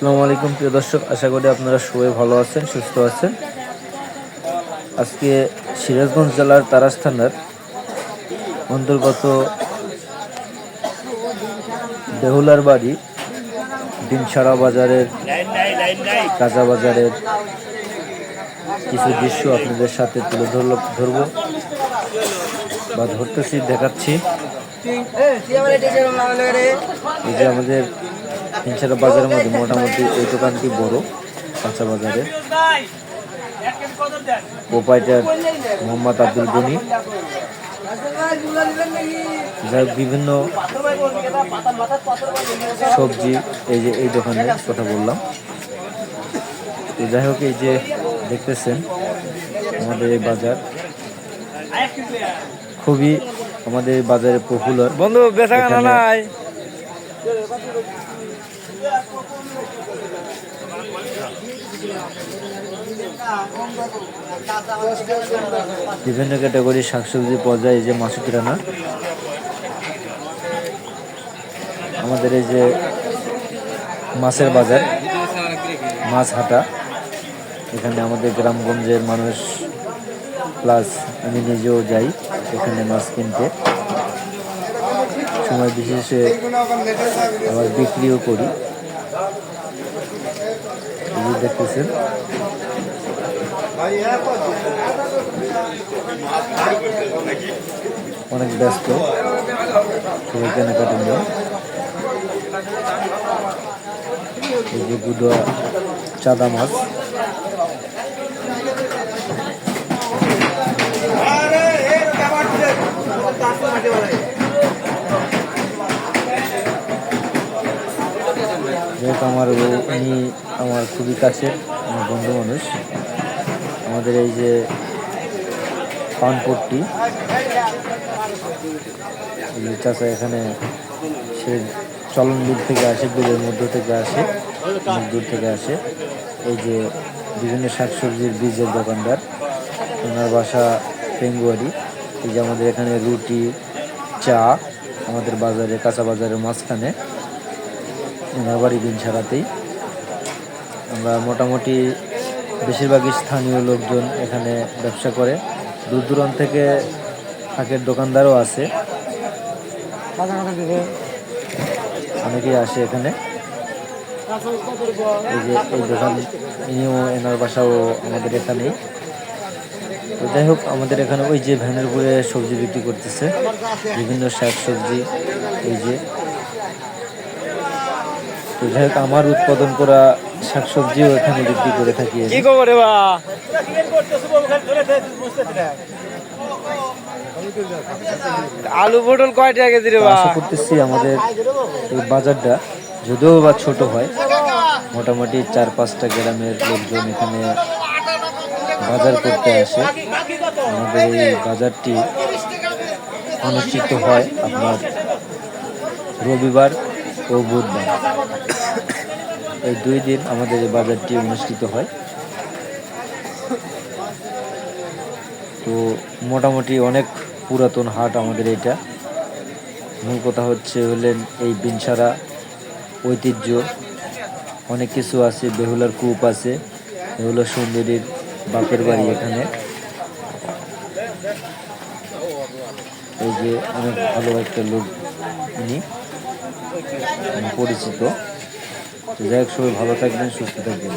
আসসালামু আলাইকুম, প্রিয় দর্শক। আশা করি আপনারা সবাই ভালো আছেন, সুস্থ আছেন। আজকে সিরাজগঞ্জ জেলার তারাস থানার অন্তর্গত বেহুলার বাড়ি ডিমছাড়া বাজারের কাঁচা বাজারের কিছু দৃশ্য আপনাদের সাথে তুলে ধরল, ধরব বা ধরতেছি, দেখাচ্ছি। এই যে আমাদের হিংসারা বাজারের মধ্যে মোটামুটি এই দোকানটি বড় কাঁচা বাজারে প্রোপাইটার মোহাম্মদ আব্দুল গনি। যাই হোক, বিভিন্ন সবজি এই যে এই দোকানের কথা বললাম। তো যাই হোক এই যে দেখতেছেন আমাদের এই বাজার খুবই আমাদের বাজারে পপুলার বন্ধু বেচা নাই। বিভিন্ন ক্যাটাগরির শাকসবজি পাওয়া যায় এই যে মাসুদ রানা। আমাদের এই যে মাছের বাজার, মাছ হাটা। এখানে আমাদের গ্রামগঞ্জের মানুষ প্লাস আমি নিজেও যাই এখানে মাছ কিনতে। সময় বিশেষে আবার বিক্রিও করি। দেখতেছেন। অনেক ব্যস্ত। সবাই কেনাকাটা নিয়ে। এই যে চাদা মাছ। যেহেতু আমার উনি আমার খুবই কাছের আমার বন্ধু মানুষ। আমাদের এই যে পানপট্টি চাচা এখানে সে চলন দূর থেকে আসে দূরের মধ্য থেকে আসে, অনেক দূর থেকে আসে। এই যে বিভিন্ন শাকসবজির বীজের দোকানদার, ওনার বাসা পেঙ্গুয়ারি। এই যে আমাদের এখানে রুটি, চা, আমাদের বাজারে, কাঁচা বাজারের মাঝখানে। ওনার দিন ছাড়াতেই আমরা মোটামুটি বেশিরভাগই স্থানীয় লোকজন এখানে ব্যবসা করে। দূর দূরান্ত থেকে শাকের দোকানদারও আছে। অনেকেই আসে এখানে। এই যে এই দোকান ইনিও এনার বাসাও আমাদের এখানেই। তো যাই হোক, আমাদের এখানে ওই যে ভ্যানের উপরে সবজি বিক্রি করতেছে। বিভিন্ন শাক সবজি এই যে তো যাই হোক আমার উৎপাদন করা শাকসবজিও এখানে বিক্রি করে থাকি কি খবর রে বা? আলু পটল কয় টাকা কেজি রে বা? আশা করতেছি আমাদের এই বাজারটা যদিও বা ছোট হয় মোটামুটি চার পাঁচটা গ্রামের লোকজন এখানে বাজার করতে আসে। আমাদের এই বাজারটি অনুষ্ঠিত হয় আপনার রবিবার ও বুধবার। এই দুই দিন আমাদের এই বাজারটি অনুষ্ঠিত হয়। তো মোটামুটি অনেক পুরাতন হাট আমাদের এটা। মূল কথা হচ্ছে হলেন এই বিনসারা ঐতিহ্য। অনেক কিছু আছে, বেহুলার কূপ আছে বেহুলার সুন্দরীর বাপের বাড়ি এখানে। এই যে অনেক ভালো একটা লোক উনি। পরিচিত। যাই হোক সবাই ভালো থাকবেন সুস্থ থাকবেন।